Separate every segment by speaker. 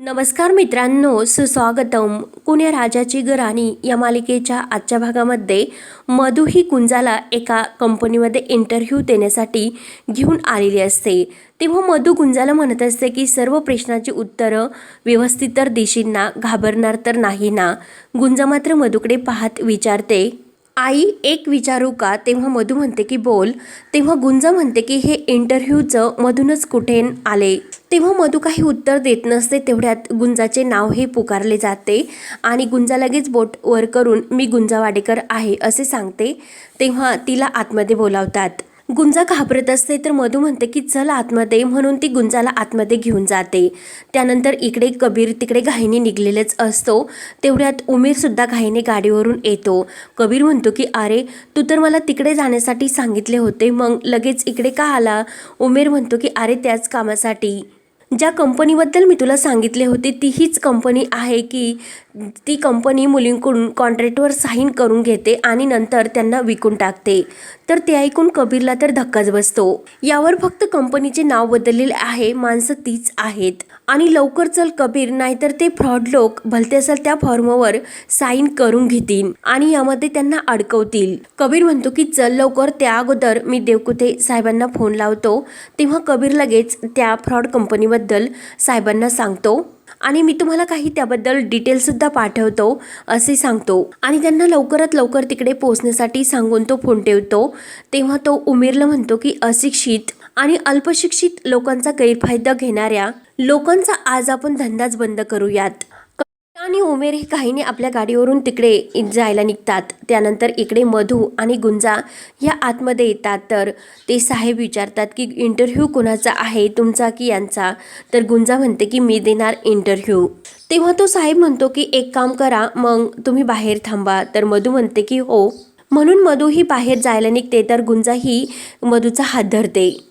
Speaker 1: नमस्कार मित्रांनो सुस्वागतम. कुण्या राजाची गराणी या मालिकेच्या आजच्या भागामध्ये मधु ही कुंजाला एका कंपनीमध्ये इंटरव्ह्यू देण्यासाठी घेऊन आलेली असते. तेव्हा मधु गुंजाला म्हणत असते की सर्व प्रश्नाची उत्तरं व्यवस्थित तर देशील ना घाबरणार तर नाही ना? गुंजा मात्र मधुकडे पाहत विचारते. आई एक विचारू का? तेव्हा मधू म्हणते की बोल. तेव्हा गुंजा म्हणते की हे इंटरव्ह्यूचं मधूनच कुठे आले? तेव्हा मधू काही उत्तर देत नसते तेवढ्यात गुंजाचे नाव हे पुकारले जाते आणि गुंजा लगेच बोट वर करून मी गुंजा वाडेकर आहे असे सांगते. तेव्हा तिला आतमध्ये बोलावतात. गुंजा घाबरत असते तर मधू म्हणते की चल आतमध्ये म्हणून ती गुंजाला आतमध्ये घेऊन जाते. त्यानंतर इकडे कबीर तिकडे घाईने निघलेलेच असतो. तेवढ्यात उमेरसुद्धा घाईने गाडीवरून येतो. कबीर म्हणतो की अरे तू तर मला तिकडे जाण्यासाठी सांगितले होते मग लगेच इकडे का आला? उमेर म्हणतो की अरे त्याच कामासाठी. ज्या कंपनीबद्दल मी तुला सांगितले होते ती हीच कंपनी आहे की ती कंपनी मुलींकडून कॉन्ट्रॅक्टवर साईन करून घेते आणि नंतर त्यांना विकून टाकते. तर ते ऐकून कबीरला तर धक्काच बसतो. यावर फक्त कंपनीचे नाव बदललेले आहे माणसं तीच आहेत. आणि लवकर चल कबीर नाहीतर ते फ्रॉड लोक भलते असेल त्या फॉर्मवर साईन करून घेतील आणि यामध्ये त्यांना अडकवतील. कबीर म्हणतो की चल लवकर त्या अगोदर मी देवकुते साहेबांना फोन लावतो. तेव्हा कबीर लगेच त्या फ्रॉड कंपनीबद्दल साहेबांना सांगतो. आणि मी तुम्हाला काही त्याबद्दल डिटेल्ससुद्धा पाठवतो असे सांगतो. आणि त्यांना लवकरात लवकर तिकडे पोहोचण्यासाठी सांगून तो फोन ठेवतो. तेव्हा तो उमेरला म्हणतो की अशिक्षित. आणि अल्पशिक्षित लोकांचा गैरफायदा घेणाऱ्या लोकांचा आज आपण धंदाच बंद करूयात. आणि उमेर हे काहीने आपल्या गाडीवरून तिकडे जायला निघतात. त्यानंतर इकडे मधू आणि गुंजा या आतमध्ये येतात. तर ते साहेब विचारतात की इंटरव्ह्यू कोणाचा आहे? तुमचा की यांचा? तर गुंजा म्हणते की मी देणार इंटरव्ह्यू. तेव्हा तो साहेब म्हणतो की एक काम करा मग तुम्ही बाहेर थांबा. तर मधू म्हणते की हो. म्हणून मधू ही बाहेर जायला निघते. तर गुंजा ही मधूचा हात धरते.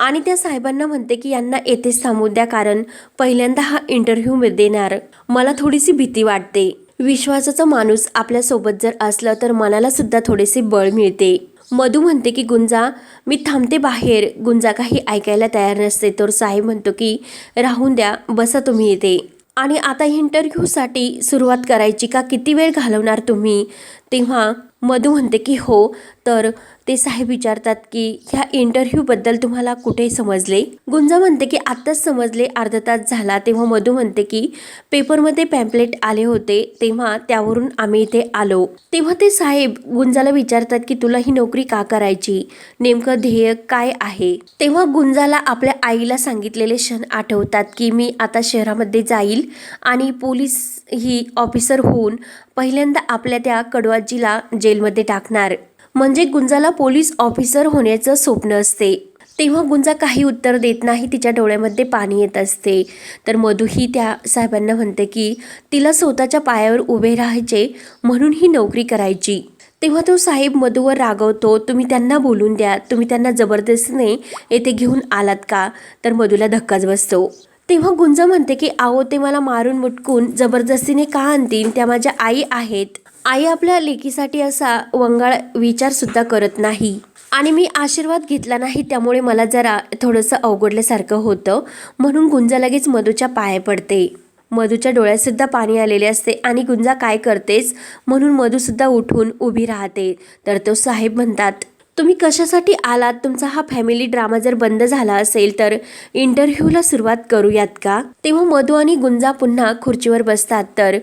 Speaker 1: आणि त्या साहेबांना म्हणते की यांना येथेच थांबू द्या कारण पहिल्यांदा हा इंटरव्ह्यू देणार. मला थोडीशी भीती वाटते. विश्वासाचा माणूस आपल्यासोबत जर असलं तर मनाला सुद्धा थोडेसे बळ मिळते. मधू म्हणते की गुंजा मी थांबते बाहेर. गुंजा काही ऐकायला तयार नसते तर साहेब म्हणतो की राहून द्या बसा तुम्ही येते आणि आता इंटरव्ह्यूसाठी सुरुवात करायची का? किती वेळ घालवणार तुम्ही तेव्हा मधू म्हणते की हो तर ते साहेब विचारतात की ह्या इंटरव्ह्यूबद्दल तुम्हाला कुठे समजले? गुंजा म्हणते की आत्ताच समजले. अर्धा तास झाला. तेव्हा मधू म्हणते की पेपरमध्ये पॅम्पलेट आले होते. तेव्हा त्यावरून आम्ही इथे आलो. तेव्हा ते साहेब गुंजाला विचारतात की तुला ही नोकरी का करायची? नेमकं ध्येय काय आहे? तेव्हा गुंजाला आपल्या आईला सांगितलेले क्षण आठवतात की मी आता शहरामध्ये जाईल आणि पोलीस ही ऑफिसर होऊन पहिल्यांदा आपल्या त्या कडवाजीला जेलमध्ये टाकणार. म्हणजे गुंजाला पोलीस ऑफिसर होण्याचं स्वप्न असते. तेव्हा गुंजा काही उत्तर देत नाही तिच्या डोळ्यामध्ये पाणी येत असते. तर मधूही त्या साहेबांना म्हणते की तिला स्वतःच्या पायावर उभे राहायचे म्हणून ही नोकरी करायची. तेव्हा तो साहेब मधूवर रागवतो तुम्ही त्यांना बोलून द्या तुम्ही त्यांना जबरदस्तीने येथे घेऊन आलात का? तर मधूला धक्काच बसतो. तेव्हा गुंजा म्हणते की आहो ते मला मारून मुटकून जबरदस्तीने का आणतील? त्या माझ्या आई आहेत. आई आपल्या लेकीसाठी असा वंगाळ विचारसुद्धा करत नाही. आणि मी आशीर्वाद घेतला नाही त्यामुळे मला जरा थोडंसं अवघडल्यासारखं होतं. म्हणून गुंजा लगेच मधूच्या पाया पडते. मधूच्या डोळ्यातसुद्धा पाणी आलेले असते. आणि गुंजा काय करतेस? म्हणून मधूसुद्धा उठून उभी राहते. तर तो साहेब म्हणतात तुम्ही कशासाठी आलात? तुमचा हा फॅमिली ड्रामा जर बंद झाला असेल तर इंटरव्ह्यूला सुरुवात करूयात का? तेव्हा मधू आणि गुंजा पुन्हा खुर्चीवर बसतात. तर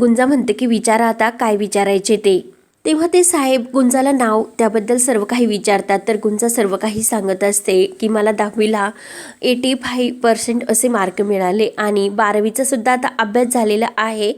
Speaker 1: गुंजा म्हणते की विचारा आता काय विचारायचे ते? तेव्हा ते साहेब गुंजाला नाव त्याबद्दल सर्व काही विचारतात. तर गुंजा सर्व काही सांगत असते की मला दहावीला एटी फाईव्ह पर्सेंट असे मार्क मिळाले आणि बारावीचा सुद्धा आता अभ्यास झालेला आहे.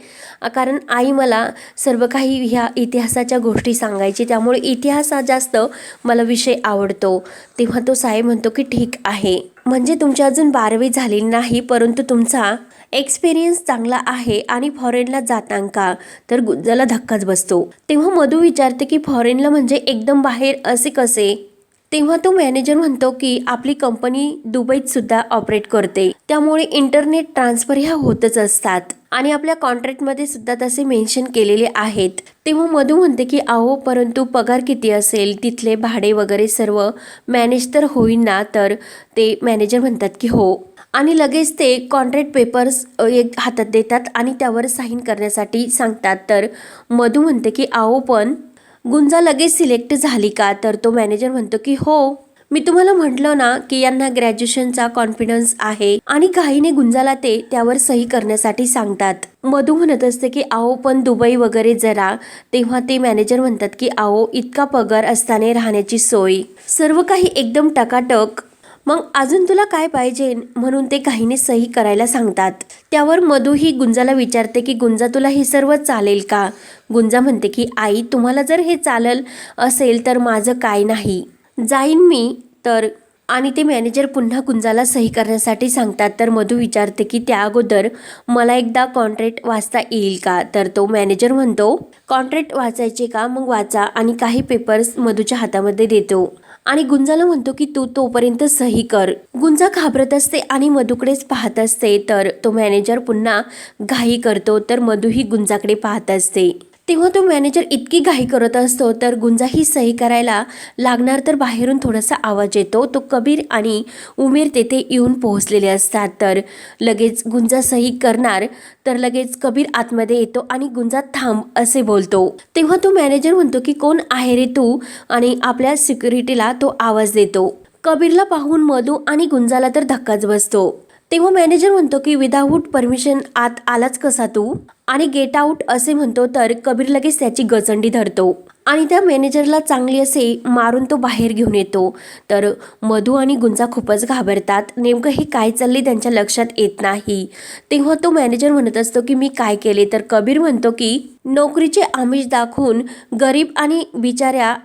Speaker 1: कारण आई मला सर्व काही ह्या इतिहासाच्या गोष्टी सांगायची त्यामुळे इतिहास हा जास्त मला विषय आवडतो. तेव्हा तो साहेब म्हणतो की ठीक आहे. म्हणजे तुमची अजून बारावी झालेली नाही परंतु तुमचा एक्सपिरियन्स चांगला आहे आणि फॉरेनला जातां का? तर गुंजाला धक्काच बसतो. तेव्हा मधू विचारते की फॉरेनला म्हणजे एकदम बाहेर असे कसे? तेव्हा तो मॅनेजर म्हणतो की आपली कंपनी दुबईत सुद्धा ऑपरेट करते. त्यामुळे इंटरनेट ट्रान्सफर ह्या होतच असतात. आणि आपल्या कॉन्ट्रॅक्टमध्ये सुद्धा तसे मेन्शन केलेले आहेत. तेव्हा मधू म्हणते की अहो परंतु पगार किती असेल? तिथले भाडे वगैरे सर्व मॅनेज तर होईन ना तर ते मॅनेजर म्हणतात की हो. आणि लगेच ते कॉन्ट्रॅक्ट पेपर्स एक हातात देतात आणि त्यावर साईन करण्यासाठी सांगतात. तर मधू म्हणते की आहो पण गुंजा लगेच सिलेक्ट झाली का? तर तो मॅनेजर म्हणतो की हो. मी तुम्हाला म्हटलं ना की यांना ग्रॅज्युएशनचा कॉन्फिडन्स आहे आणि काहीने गुंजाला ते त्यावर सही करण्यासाठी सांगतात. मधू म्हणत असते की आओ पण दुबई वगैरे जरा. तेव्हा ते मॅनेजर म्हणतात की आओ इतका पगार असताना राहण्याची सोय. सर्व काही एकदम टकाटक मग अजून तुला काय पाहिजे म्हणून ते काहीने सही करायला सांगतात. त्यावर मधू ही गुंजाला विचारते की गुंजा तुला हे सर्व चालेल का गुंजा म्हणते की आई तुम्हाला जर हे चालेल असेल तर माझं काय नाही. जाईन मी तर आणि ते मॅनेजर पुन्हा गुंजाला सही करण्यासाठी सांगतात. तर मधू विचारते की त्या अगोदर मला एकदा कॉन्ट्रॅक्ट वाचता येईल का तर तो मॅनेजर म्हणतो कॉन्ट्रॅक्ट वाचायचे का? मग वाचा आणि काही पेपर्स मधूच्या हातामध्ये देतो. आणि गुंजाला म्हणतो की तू तोपर्यंत सही कर. गुंजा घाबरत असते आणि मधूकडेच पाहत असते. तर तो मॅनेजर पुन्हा घाई करतो. तर मधू ही गुंजाकडे पाहत असते. तेव्हा तो मॅनेजर इतकी घाई करत असतो तर गुंजा ही सही करायला लागणार तर बाहेरून थोडासा आवाज येतो. तो कबीर आणि उमेर तेथे येऊन पोहोचलेले असतात तर लगेच गुंजा सही करणार तर लगेच कबीर आतमध्ये येतो आणि गुंजा थांब असे बोलतो. तेव्हा तो मॅनेजर म्हणतो की कोण आहे रे तू? आणि आपल्या सिक्युरिटीला तो आवाज देतो. कबीरला पाहून मधू आणि गुंजाला तर धक्काच बसतो. तेव्हा मॅनेजर म्हणतो की विदाऊट परमिशन आत आलाच कसा तू? आणि गेट आऊट असे म्हणतो तर कबीर लगेच त्याची गचंडी धरतो. आणि त्या मॅनेजरला चांगली असे मारून तो बाहेर घेऊन येतो. तर मधू आणि गुंजा खूपच घाबरतात. नेमकं हे काय चालले त्यांच्या लक्षात येत नाही. तेव्हा तो मॅनेजर म्हणत असतो की मी काय केले? तर कबीर म्हणतो की नोकरीचे आमिष दाखवून गरीब आणि बिचाऱ्या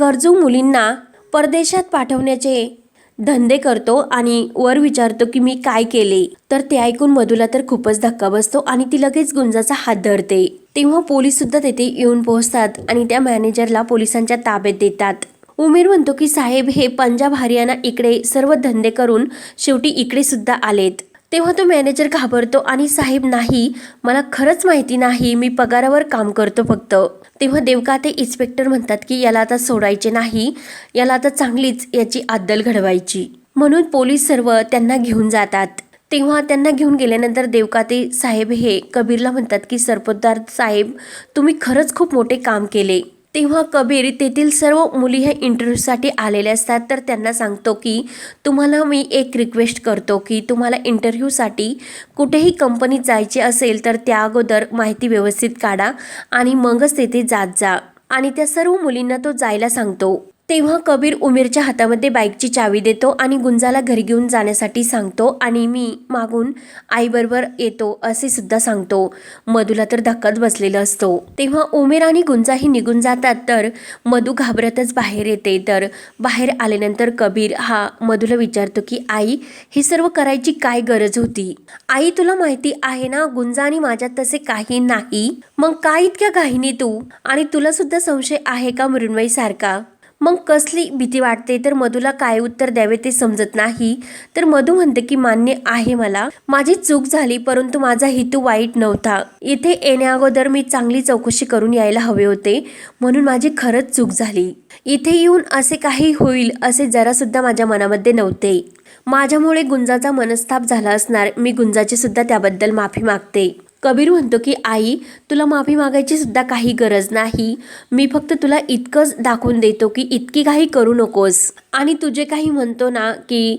Speaker 1: गरजू मुलींना परदेशात पाठवण्याचे धंदे करतो आणि वर विचारतो की मी काय केले. तर ते ऐकून मधुला तर खूपच धक्का बसतो आणि ती लगेच गुंजाचा हात धरते. तेव्हा पोलीस सुद्धा तेथे येऊन पोहोचतात आणि त्या मॅनेजरला पोलिसांच्या ताब्यात देतात. उमेर म्हणतो की साहेब हे पंजाब हरियाणा इकडे सर्व धंदे करून शेवटी इकडे सुद्धा आलेत. तेव्हा तो मॅनेजर घाबरतो आणि साहेब नाही मला खरंच माहिती नाही. मी पगारावर काम करतो फक्त. तेव्हा देवकाते इन्स्पेक्टर म्हणतात की याला आता सोडायचे नाही याला आता चांगलीच याची अद्दल घडवायची. म्हणून पोलीस सर्व त्यांना घेऊन जातात. तेव्हा त्यांना घेऊन गेल्यानंतर देवकाते साहेब हे कबीरला म्हणतात की सरपोतदार साहेब तुम्ही खरंच खूप मोठे काम केले. तेव्हा कबीर तेथील सर्व मुली ह्या इंटरव्ह्यूसाठी आलेल्या असतात. तर त्यांना सांगतो की तुम्हाला मी एक रिक्वेस्ट करतो की तुम्हाला इंटरव्ह्यूसाठी कुठेही कंपनीत जायचे असेल तर त्या अगोदर माहिती व्यवस्थित काढा आणि मगच तेथे जात जा. आणि त्या सर्व मुलींना तो जायला सांगतो. तेव्हा कबीर उमेरच्या हातामध्ये बाईकची चावी देतो आणि गुंजाला घरी घेऊन जाण्यासाठी सांगतो आणि मी मागून आईबरोबर येतो असे सुद्धा सांगतो. मधूला तर धक्काच बसलेला असतो. तेव्हा उमेर आणि गुंजाही निघून जातात तर मधू घाबरतच बाहेर येते. तर बाहेर आल्यानंतर कबीर हा मधूला विचारतो की आई हे सर्व करायची काय गरज होती? आई तुला माहिती आहे ना गुंजा आणि माझ्यात तसे काही नाही. मग काय इतक्या घाईने तू? आणि तुला सुद्धा संशय आहे का मृण्मयी सारखा? मग कसली भीती वाटते? तर मधूला काय उत्तर द्यावे ते समजत नाही. तर मधू म्हणते की मान्य आहे मला. माझी चूक झाली परंतु माझा हेतू वाईट नव्हता. इथे येण्याअगोदर मी चांगली चौकशी करून यायला हवे होते. म्हणून माझी खरंच चूक झाली. इथे येऊन असे काही होईल असे जरा सुद्धा माझ्या मनामध्ये नव्हते. माझ्यामुळे गुंजाचा मनस्ताप झाला असणार. मी गुंजाची सुद्धा त्याबद्दल माफी मागते. कबीर म्हणतो की आई तुला माफी मागायची सुद्धा काही गरज नाही. मी फक्त तुला इतकंच दाखवून देतो की इतकी घाई करू नकोस. आणि तुझे काही म्हणतो ना की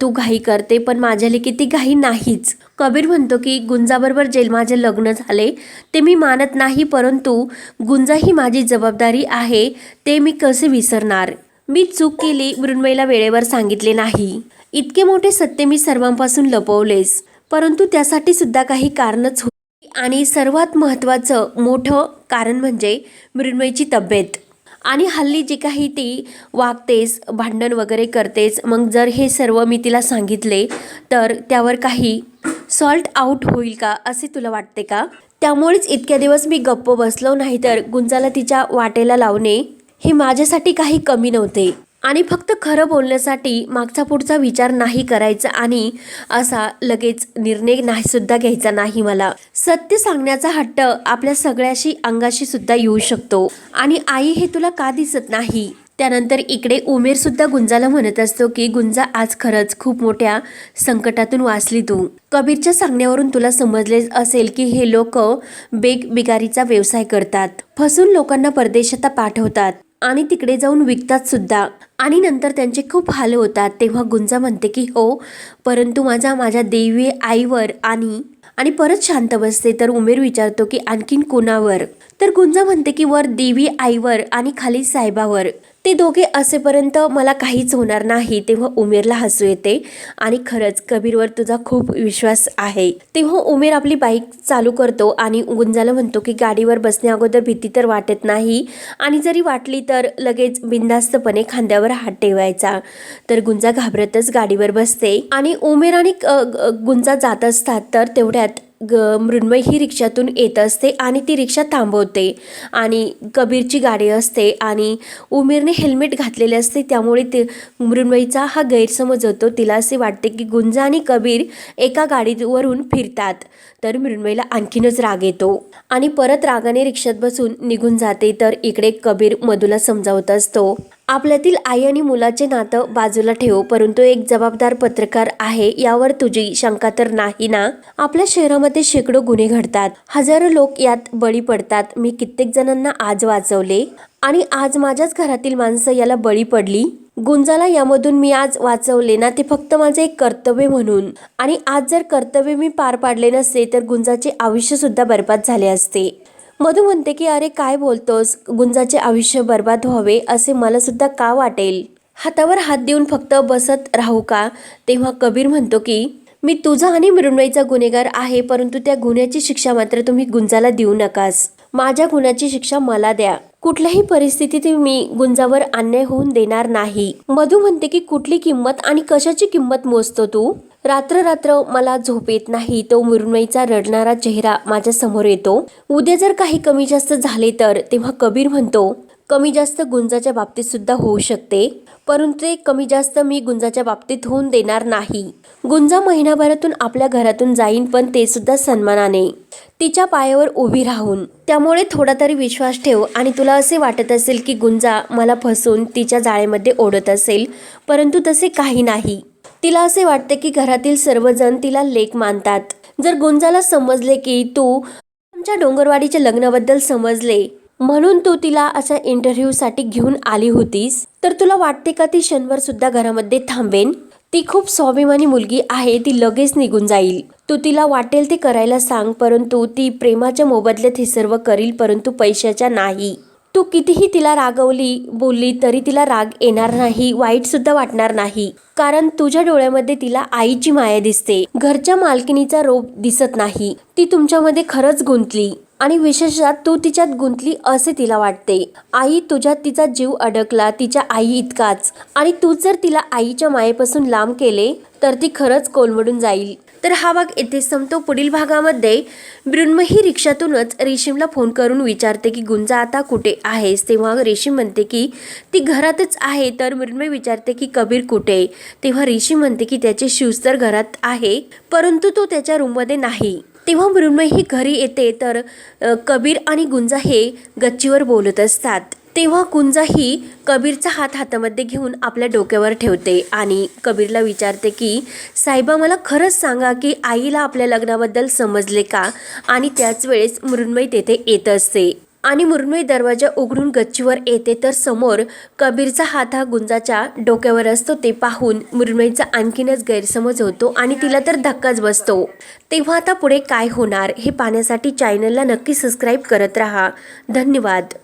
Speaker 1: तू घाई करते पण माझ्याले किती घाई नाहीच. कबीर म्हणतो की गुंजाबरोबर जेल माझे लग्न झाले ते मी मानत नाही परंतु गुंजा ही माझी जबाबदारी आहे ते मी कसे विसरणार? मी चूक केली मृण्मयीला वेळेवर सांगितले नाही. इतके मोठे सत्य मी सर्वांपासून लपवलेस परंतु त्यासाठी सुद्धा काही कारणच होती आणि सर्वात महत्त्वाचं मोठं कारण म्हणजे मृण्मयची तब्येत. आणि हल्ली जे काही ती वागतेस भांडण वगैरे करतेस मग जर हे सर्व मी तिला सांगितले तर त्यावर काही सॉल्ट आऊट होईल का असे तुला वाटते का? त्यामुळेच इतक्या दिवस मी गप्प बसलो नाही तर गुंजाला तिच्या वाटेला लावणे हे माझ्यासाठी काही कमी नव्हते. आणि फक्त खरं बोलण्यासाठी मागचा पुढचा विचार नाही करायचा आणि असा लगेच निर्णय नाही सुद्धा घ्यायचा नाही मला. सत्य सांगण्याचा हट्ट आपल्या सगळ्याशी अंगाशी सुद्धा येऊ शकतो. आणि आई हे तुला का दिसत नाही? त्यानंतर इकडे उमेर सुद्धा गुंजाला म्हणत असतो की गुंजा आज खरंच खूप मोठ्या संकटातून वाचली तू. कबीरच्या सांगण्यावरून तुला समजले असेल की हे लोक बेग बिगारीचा व्यवसाय करतात. फसून लोकांना परदेशात पाठवतात आणि तिकडे जाऊन विकतात सुद्धा. आणि नंतर त्यांचे खूप हाल होतात. तेव्हा गुंजा म्हणते की हो परंतु माझा माझ्या देवी आईवर आणि आणि परत शांत बसते. तर उमेर विचारतो की आणखीन कोणावर? तर गुंजा म्हणते की वर देवी आईवर आणि खाली साहेबावर. ते दोघे असेपर्यंत मला काहीच होणार नाही तेव्हा उमेरला हसू येते. आणि खरंच कबीरवर तुझा खूप विश्वास आहे. तेव्हा उमेर आपली बाईक चालू करतो आणि गुंजाला म्हणतो की गाडीवर बसण्या अगोदर भीती तर वाटत नाही. आणि जरी वाटली तर लगेच बिंदास्तपणे खांद्यावर हात ठेवायचा. तर गुंजा घाबरतच गाडीवर बसते. आणि उमेर आणि गुंजा जात असतात तर तेवढ्यात ग मृण्मय ही रिक्षातून येत असते आणि ती रिक्षा थांबवते. आणि कबीरची गाडी असते आणि उमेरने हेल्मेट घातलेले असते. त्यामुळे ते मृण्मयीचा हा गैरसमज होतो. तिला असे वाटते की गुंजा आणि कबीर एका गाडीवरून फिरतात. तर मृण्मयीला आणखीनच राग येतो. आणि परत रागाने रिक्षात बसून निघून जाते तर इकडे कबीर मधूला समजावत असतो. आपल्यातील आई आणि मुलाचे नातं बाजूला ठेव परंतु एक जबाबदार पत्रकार आहे यावर तुझी शंका तर नाही ना? आपल्या शहरामध्ये शेकडो गुन्हे घडतात. हजारो लोक यात बळी पडतात. मी कित्येक जणांना आज वाचवले. आणि आज माझ्याच घरातील माणसं याला बळी पडली? गुंजाला यामधून मी आज वाचवले ना ते फक्त माझे एक कर्तव्य म्हणून. आणि आज जर कर्तव्य मी पार पाडले नसते तर गुंजाचे आयुष्य सुद्धा बर्बाद झाले असते. मधू म्हणते की अरे काय बोलतोस? गुंजाचे आयुष्य बर्बाद व्हावे असे मला सुद्धा का वाटेल? हातावर हात देऊन फक्त बसत राहू का? तेव्हा कबीर म्हणतो की मी तुझा आणि मृण्मयीचा गुन्हेगार आहे परंतु त्या गुन्ह्याची शिक्षा मात्र तुम्ही गुंजाला देऊ नकास. माझ्या गुन्ह्याची शिक्षा मला द्या. कुठल्याही परिस्थितीत मी गुंजावर अन्याय होऊन देणार नाही. मधू म्हणते की कुठली किंमत आणि कशाची किंमत मोजतो तू? रात्र रात्र मला झोप येत नाही तो मृण्मयीचा रडणारा चेहरा माझ्यासमोर येतो. उद्या जर काही कमी जास्त झाले तर तेव्हा कबीर म्हणतो कमी जास्त गुंजाच्या बाबतीत सुद्धा होऊ शकते. परंतु ते कमी जास्त मी गुंजाच्या बाबतीत होऊन देणार नाही. गुंजा महिनाभरातून आपल्या घरातून जाईन पण ते सुद्धा सन्मानाने. तिच्या पायावर उभी राहून. त्यामुळे थोडा तरी विश्वास ठेव आणि तुला असे वाटत असेल की गुंजा मला फसून तिच्या जाळेमध्ये ओढत असेल परंतु तसे काही नाही. तिला असे वाटते की घरातील सर्वजण तिला लेख मानतात. जर गुंजाला समजले की तू आमच्या डोंगरवाडीच्या लग्नाबद्दल समजले म्हणून तू तिला अशा इंटरव्ह्यूसाठी घेऊन आली होतीस. तर तुला वाटते का ती शनिवार सुद्धा घरामध्ये थांबेन? ती खूप स्वाभिमानी मुलगी आहे ती लगेच निघून जाईल. तू तिला वाटेल ते करायला सांग परंतु ती प्रेमाच्या मोबदल्यात हे सर्व करील परंतु पैशाच्या नाही. तू कितीही तिला रागवली बोलली तरी तिला राग येणार नाही वाईट सुद्धा वाटणार नाही. कारण तुझ्या डोळ्यामध्ये तिला आईची माया दिसते. घरच्या मालकिनीचा रोप दिसत नाही. ती तुमच्यामध्ये खरंच गुंतली. आणि विशेषतः तू तिच्यात गुंतली असे तिला वाटते. आई तुझ्यात तिचा जीव अडकला तिच्या आई इतकाच. आणि तू जर तिला आईच्या मायेपासून लांब केले तर ती खरंच कोलमडून जाईल. तर हा भाग येथे संपतो. पुढील भागामध्ये ब्रुन्मही रिक्षातूनच रेशीमला फोन करून विचारते की गुंजा आता कुठे आहेस? तेव्हा रेशीम म्हणते की ती घरातच आहे. तर मृन्मय विचारते की कबीर कुठे? तेव्हा रेशीम म्हणते की त्याचे शूज तर घरात आहे परंतु तो त्याच्या रूममध्ये नाही. तेव्हा मृण्मयी ही घरी येते तर कबीर आणि गुंजा हे गच्चीवर बोलत असतात. तेव्हा कुंजा ही कबीरचा हात हातामध्ये घेऊन आपल्या डोक्यावर ठेवते आणि कबीरला विचारते की साहेबा मला खरंच सांगा की आईला आपल्या लग्नाबद्दल समजले का? आणि त्याच वेळेस मृण्मयी तेथे येत असते. आणि मुरमुई दरवाजा उघडून गच्चीवर येते तर समोर कबीरचा हात हा गुंजाच्या डोक्यावर असतो ते पाहून मुरमुईचा आणखीनच गैरसमज होतो आणि तिला तर धक्काच बसतो. तेव्हा आता पुढे काय होणार हे पाहण्यासाठी चॅनलला नक्की सबस्क्राईब करत राहा. धन्यवाद.